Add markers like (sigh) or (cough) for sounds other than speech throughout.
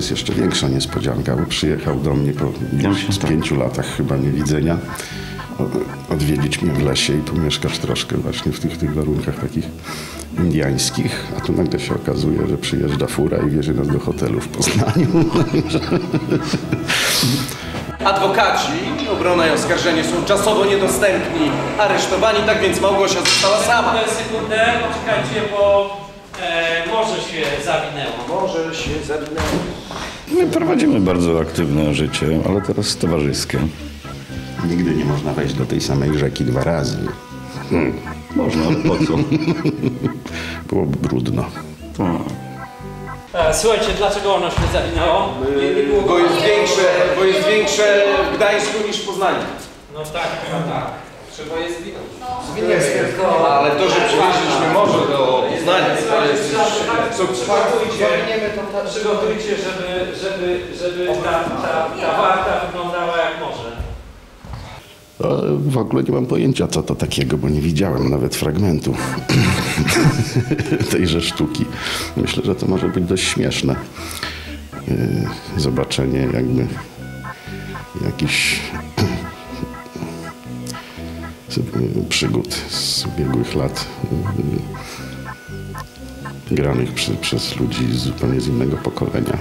jest jeszcze większa niespodzianka, bo przyjechał do mnie po już pięciu latach chyba niewidzenia odwiedzić mnie w lesie i tu mieszkasz troszkę właśnie w tych, tych warunkach takich indiańskich, a tu nagle się okazuje, że przyjeżdża fura i wiezie nas do hotelu w Poznaniu. (laughs) Adwokaci, obrona i oskarżenie są czasowo niedostępni, aresztowani, tak więc Małgosia została sama. Sekundę, sekundę, poczekajcie, bo e, może się zawinęło. Może się zawinęło. My prowadzimy bardzo aktywne życie, ale teraz towarzyskie. Nigdy nie można wejść do tej samej rzeki dwa razy. Można, ale po co? (laughs) Byłoby brudno. Tak. E, słuchajcie, dlaczego ono się zawinęło? Nie, nie było Bo jest większe, bo jest większe w Gdańsku niż w Poznaniu. No tak, chyba tak. Trzeba je zwinąć. Ale to, że przywieźliśmy morze do Poznania, to jest już sukces. Przygotujcie, żeby, żeby, żeby ta, ta, ta warta wyglądała jak może. To w ogóle nie mam pojęcia, co to takiego, bo nie widziałem nawet fragmentu (laughs) tejże sztuki. Myślę, że to może być dość śmieszne. Yy, Zobaczenie jakby jakichś przygód z ubiegłych lat yy, granych przy, przez ludzi zupełnie z innego pokolenia.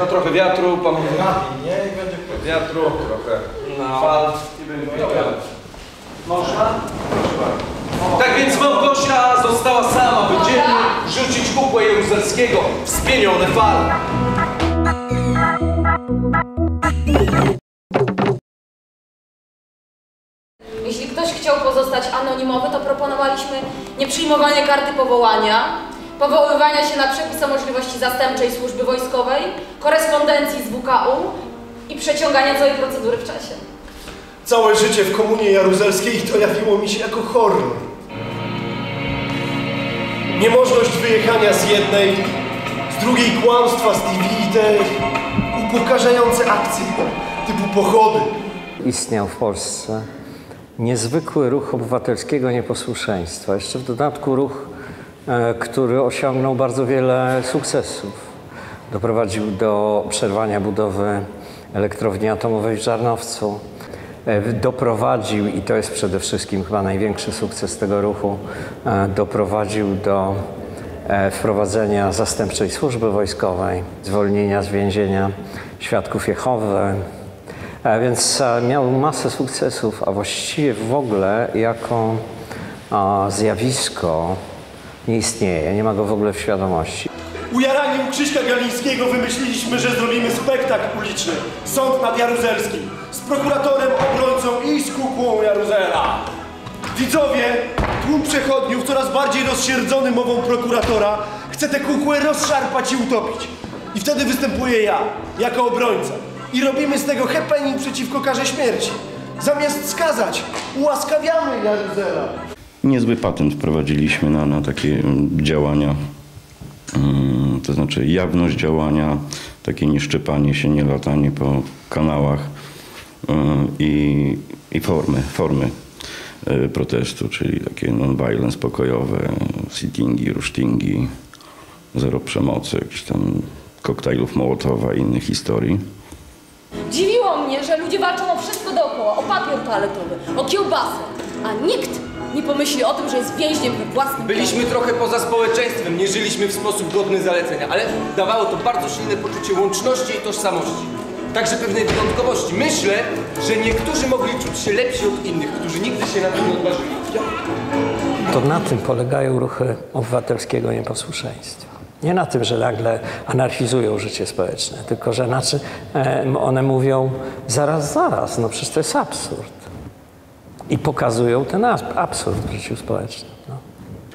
No trochę wiatru, panowie. Nie, będzie wiatru, trochę fal i będzie. Można? Tak więc Małgosia została sama. Będziemy rzucić kukłę Jaruzelskiego w spienione chciał pozostać anonimowy, to proponowaliśmy nieprzyjmowanie karty powołania, powoływania się na przepis o możliwości zastępczej służby wojskowej, korespondencji z WKU i przeciągania całej procedury w czasie. Całe życie w komunie jaruzelskiej to jawiło mi się jako horror. Niemożność wyjechania z jednej, z drugiej kłamstwa z TV i te upokarzające akcje typu pochody. istniał w Polsce niezwykły ruch obywatelskiego nieposłuszeństwa. Jeszcze w dodatku ruch, e, który osiągnął bardzo wiele sukcesów. Doprowadził do przerwania budowy elektrowni atomowej w Żarnowcu. E, Doprowadził, i to jest przede wszystkim chyba największy sukces tego ruchu, e, doprowadził do wprowadzenia zastępczej służby wojskowej, zwolnienia z więzienia świadków Jehowy, więc e, miał masę sukcesów, a właściwie w ogóle jako zjawisko nie istnieje, nie ma go w ogóle w świadomości. Ujarani u Krzyśka Galińskiego wymyśliliśmy, że zrobimy spektakl uliczny. Sąd nad Jaruzelskim. Z prokuratorem, obrońcą i z kukłą Jaruzela. Widzowie, tłum przechodniów, coraz bardziej rozsierdzony mową prokuratora, chce tę kukłę rozszarpać i utopić. I wtedy występuję ja, jako obrońca. I robimy z tego happening przeciwko karze śmierci. Zamiast skazać, ułaskawiamy Jaruzela. Niezły patent wprowadziliśmy na, na takie mm, działania, Mm, to znaczy jawność działania, takie nieszczepanie się, nie latanie po kanałach mm, i, i formy, formy e, protestu, czyli takie non-violence pokojowe, sittingi, rusztingi, zero przemocy, jakichś tam koktajlów Mołotowa i innych historii. Toaletowy, o kiełbasę, a nikt nie pomyśli o tym, że jest więźniem we własnym Byliśmy trochę poza społeczeństwem, nie żyliśmy w sposób godny zalecenia, ale dawało to bardzo silne poczucie łączności i tożsamości. Także pewnej wyjątkowości. Myślę, że niektórzy mogli czuć się lepsi od innych, którzy nigdy się na to nie odważyli. To na tym polegają ruchy obywatelskiego nieposłuszeństwa. Nie na tym, że nagle anarchizują życie społeczne, tylko że na czym e, one mówią zaraz, zaraz, no przecież to jest absurd. I pokazują ten absurd w życiu społecznym. No.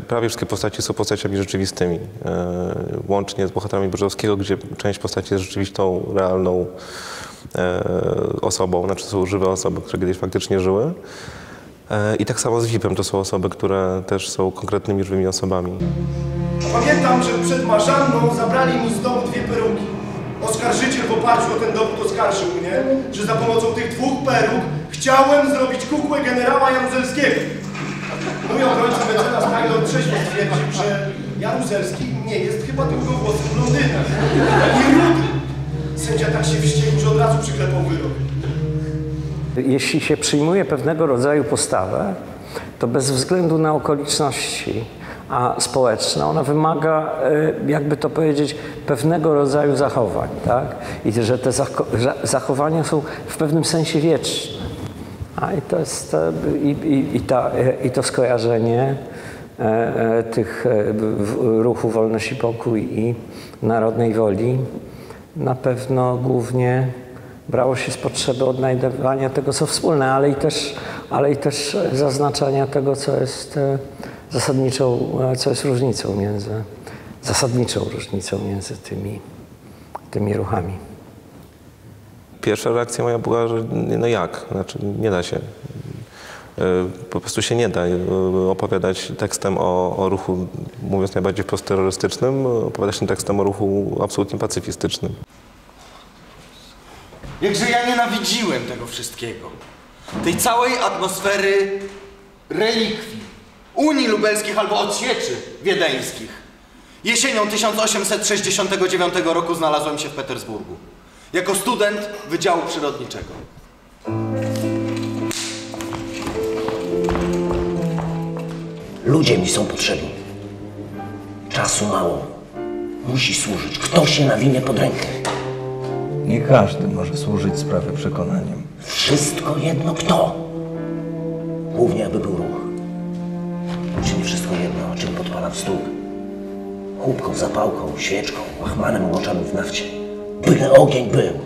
Prawie wszystkie postaci są postaciami rzeczywistymi. E, łącznie z bohaterami Bożowskiego, gdzie część postaci jest rzeczywistą, realną e, osobą, znaczy są żywe osoby, które kiedyś faktycznie żyły. E, I tak samo z VIP-em, to są osoby, które też są konkretnymi, żywymi osobami. Pamiętam, że przed Marzanną zabrali mi z domu dwie peruki. Oskarżyciel w oparciu o ten dowód oskarżył mnie, że za pomocą tych dwóch peruk chciałem zrobić kukłę generała Jaruzelskiego. Mój obrońca mecenas Taylor trzeźwo stwierdził, że Jaruzelski nie jest chyba długowłosym blondynem. I rudy. Sędzia tak się wściekł, że od razu przyklepał wyrok. Jeśli się przyjmuje pewnego rodzaju postawę, to bez względu na okoliczności a społeczne, ona wymaga, e, jakby to powiedzieć, pewnego rodzaju zachowań, tak? I że te zacho- za- zachowania są w pewnym sensie wieczne. A i to jest i, i, i, ta, i to skojarzenie e, e, tych e, ruchu Wolność i Pokój i Narodnej Woli na pewno głównie brało się z potrzeby odnajdywania tego, co wspólne, ale i też, ale i też zaznaczania tego, co jest zasadniczą, co jest różnicą między, zasadniczą różnicą między tymi, tymi ruchami. Pierwsza reakcja moja była, że no jak? Znaczy nie da się. E, Po prostu się nie da e, opowiadać tekstem o, o ruchu, mówiąc najbardziej wprost terrorystycznym, opowiadać tym tekstem o ruchu absolutnie pacyfistycznym. Jakże ja nienawidziłem tego wszystkiego. Tej całej atmosfery relikwii. Unii Lubelskich albo odsieczy wiedeńskich. Jesienią 1869 roku znalazłem się w Petersburgu. Jako student Wydziału Przyrodniczego. Ludzie mi są potrzebni. Czasu mało. Musi służyć. Kto się nawinie pod rękę? Nie każdy może służyć sprawie przekonaniem. Wszystko jedno kto. Głównie aby był ruch. Czy nie wszystko jedno, czym podpalam stół? Chłupką, zapałką, świeczką, łachmanem umoczonym w nafcie. Byle ogień był.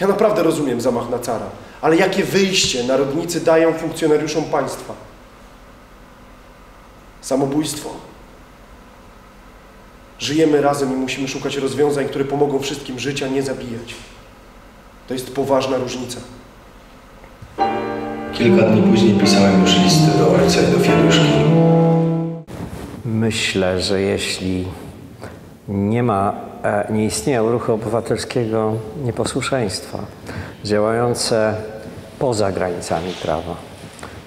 Ja naprawdę rozumiem zamach na cara, ale jakie wyjście narodnicy dają funkcjonariuszom państwa? Samobójstwo. Żyjemy razem i musimy szukać rozwiązań, które pomogą wszystkim żyć, a nie zabijać. To jest poważna różnica. Kilka dni później pisałem już listy do ojca i do Fieduszki. Myślę, że jeśli nie ma, e, nie istnieją ruchy obywatelskiego nieposłuszeństwa działające poza granicami prawa,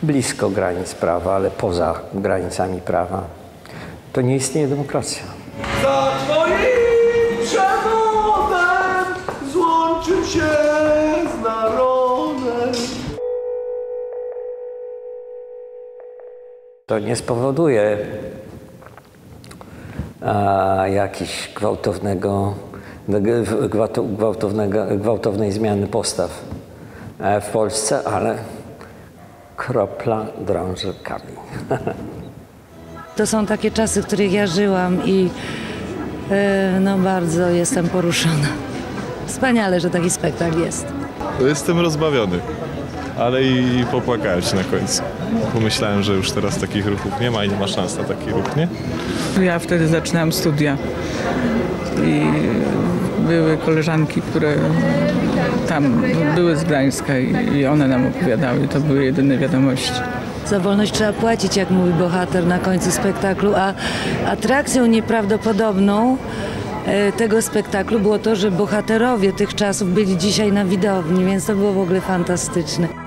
blisko granic prawa, ale poza granicami prawa, to nie istnieje demokracja. To nie spowoduje a, jakiejś gwałtownego, gwałtownego, gwałtownej zmiany postaw e, w Polsce, ale kropla drąży kamień. (laughs) To są takie czasy, w których ja żyłam i e, no bardzo jestem poruszona. Wspaniale, że taki spektakl jest. Jestem rozbawiony, ale i popłakałem się na końcu. Pomyślałem, że już teraz takich ruchów nie ma i nie ma szans na taki ruch, nie? Ja wtedy zaczynałam studia i były koleżanki, które tam były z Gdańska i one nam opowiadały. To były jedyne wiadomości. Za wolność trzeba płacić, jak mówi bohater na końcu spektaklu, a atrakcją nieprawdopodobną e, tego spektaklu było to, że bohaterowie tych czasów byli dzisiaj na widowni, więc to było w ogóle fantastyczne.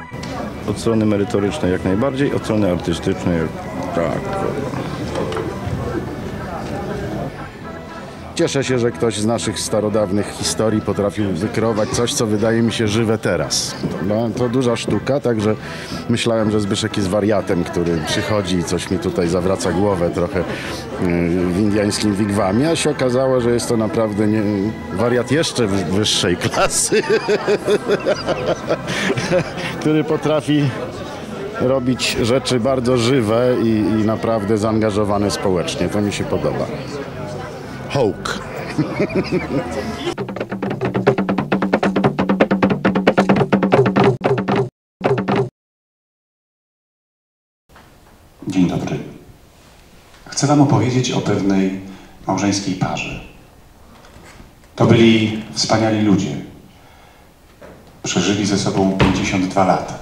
Od strony merytorycznej jak najbardziej, od strony artystycznej tak. Cieszę się, że ktoś z naszych starodawnych historii potrafił wykreować coś, co wydaje mi się żywe teraz. No, to duża sztuka, także myślałem, że Zbyszek jest wariatem, który przychodzi i coś mi tutaj zawraca głowę trochę yy, w indiańskim wigwamie, a się okazało, że jest to naprawdę nie, wariat jeszcze wy- wyższej klasy, (laughs) który potrafi robić rzeczy bardzo żywe i, i naprawdę zaangażowane społecznie. To mi się podoba. Dzień dobry. Chcę Wam opowiedzieć o pewnej małżeńskiej parze. To byli wspaniali ludzie. Przeżyli ze sobą 52 lata.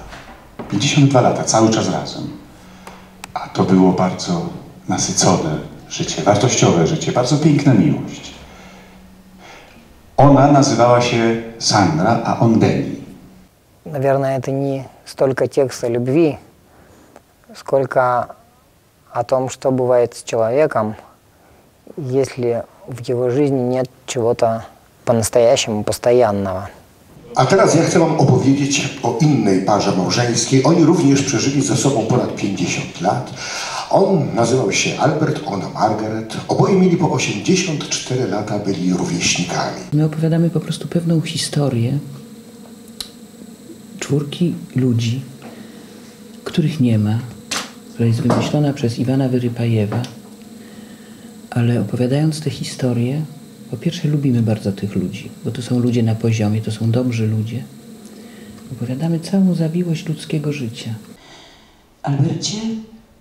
52 lata, cały czas razem. A to było bardzo nasycone życie, wartościowe życie, bardzo piękna miłość. Ona nazywała się Sandra, a on Benny. Наверное, это не столько текст о любви, сколько о том, что бывает с человеком, если в его жизни нет чего-то по-настоящему постоянного. A teraz ja chcę Wam opowiedzieć o innej parze małżeńskiej. Oni również przeżyli ze sobą ponad 50 lat. On nazywał się Albert, ona Margaret. Oboje mieli po 84 lata, byli rówieśnikami. My opowiadamy po prostu pewną historię czwórki ludzi, których nie ma, która jest wymyślona przez Iwana Wyrypajewa, ale opowiadając tę historię, po pierwsze lubimy bardzo tych ludzi, bo to są ludzie na poziomie, to są dobrzy ludzie. Opowiadamy całą zawiłość ludzkiego życia. Albercie,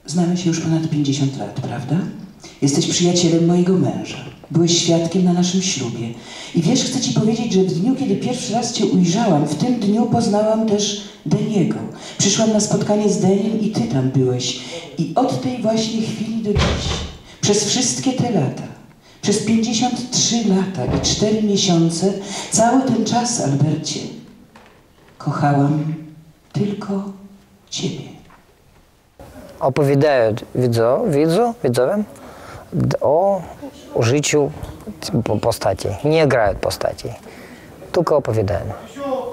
znamy się już ponad 50 lat, prawda? Jesteś przyjacielem mojego męża. Byłeś świadkiem na naszym ślubie. I wiesz, chcę ci powiedzieć, że w dniu, kiedy pierwszy raz cię ujrzałam, w tym dniu poznałam też Deniego. Przyszłam na spotkanie z Deniem i ty tam byłeś. I od tej właśnie chwili do dziś, przez wszystkie te lata, przez 53 lata i 4 miesiące, cały ten czas, Albercie, kochałam tylko ciebie. Opowiadaють відзо, відзо, відзовим о życiu po- postaci. Nie grają postaci, tylko opowiadają.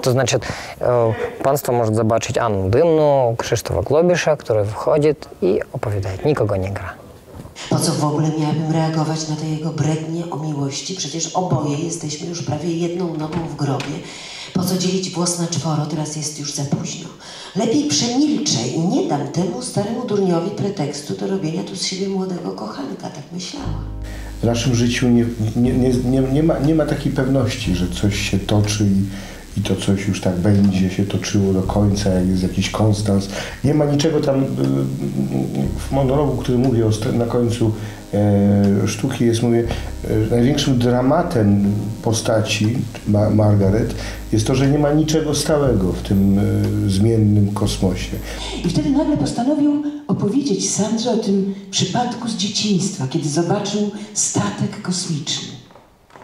To znaczy, e, Państwo może zobaczyć Annę Dymną, Krzysztofa Globisza, który wchodzi i opowiada. Nikogo nie gra. Po co w ogóle miałabym reagować na te jego brednie o miłości? Przecież oboje jesteśmy już prawie jedną nogą w grobie. Po co dzielić włos na czworo? Teraz jest już za późno. Lepiej przemilczę i nie dam temu staremu durniowi pretekstu do robienia tu z siebie młodego kochanka, tak myślałam. W naszym życiu nie, nie, nie, nie, ma, nie ma takiej pewności, że coś się toczy i, i to coś już tak będzie się toczyło do końca, jak jest jakiś konstans. Nie ma niczego tam y, w monologu, który mówię na końcu e, sztuki jest, mówię, e, największym dramatem postaci Ma- Margaret jest to, że nie ma niczego stałego w tym e, zmiennym kosmosie. I wtedy nagle postanowił opowiedzieć Sandrze o tym przypadku z dzieciństwa, kiedy zobaczył statek kosmiczny.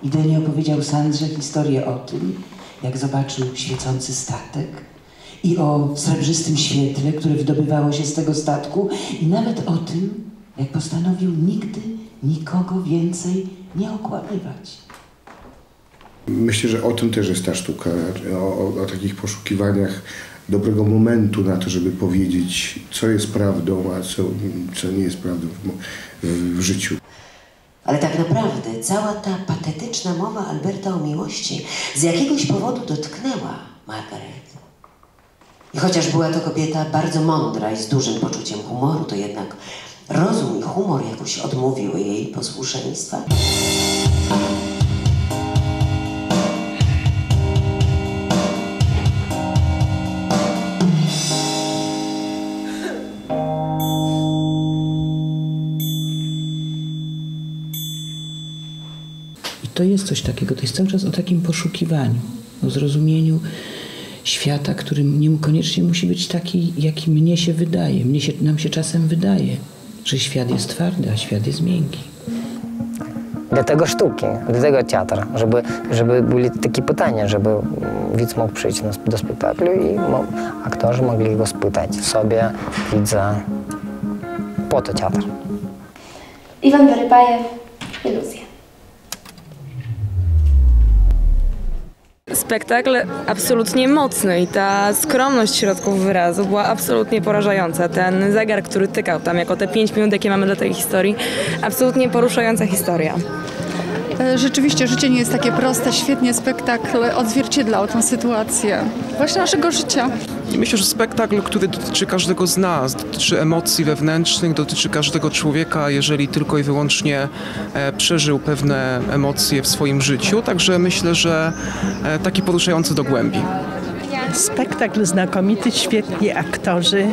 I Denny opowiedział Sandrze historię o tym, jak zobaczył świecący statek i o srebrzystym świetle, które wydobywało się z tego statku i nawet o tym, jak postanowił nigdy nikogo więcej nie okłamywać. Myślę, że o tym też jest ta sztuka, o, o, takich poszukiwaniach dobrego momentu na to, żeby powiedzieć, co jest prawdą, a co, co nie jest prawdą w, w życiu. Ale tak naprawdę cała ta patetyczna mowa Alberta o miłości z jakiegoś powodu dotknęła Margaret. I chociaż była to kobieta bardzo mądra i z dużym poczuciem humoru, to jednak rozum i humor jakoś odmówiły jej posłuszeństwa. Jest coś takiego, to jest cały czas o takim poszukiwaniu, o zrozumieniu świata, który niekoniecznie musi być taki, jaki mnie się wydaje. Mnie się, nam się czasem wydaje, że świat jest twardy, a świat jest miękki. Dlatego sztuki, dlatego teatr, żeby, żeby były takie pytania, żeby widz mógł przyjść do spektaklu i aktorzy mogli go spytać sobie, widza. Po to teatr. Iwan Wyrypajew, Iluzja. Spektakl absolutnie mocny i ta skromność środków wyrazu była absolutnie porażająca. Ten zegar, który tykał tam jako te 5 minut, jakie mamy dla tej historii, absolutnie poruszająca historia. E, Rzeczywiście życie nie jest takie proste. Świetnie spektakl odzwierciedlał tę sytuację. Właśnie naszego życia. Myślę, że spektakl, który dotyczy każdego z nas, dotyczy emocji wewnętrznych, dotyczy każdego człowieka, jeżeli tylko i wyłącznie e, przeżył pewne emocje w swoim życiu. Także myślę, że e, taki poruszający do głębi. Spektakl znakomity, świetni aktorzy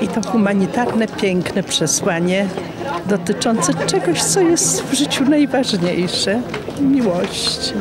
i to humanitarne, piękne przesłanie dotyczące czegoś, co jest w życiu najważniejsze miłości.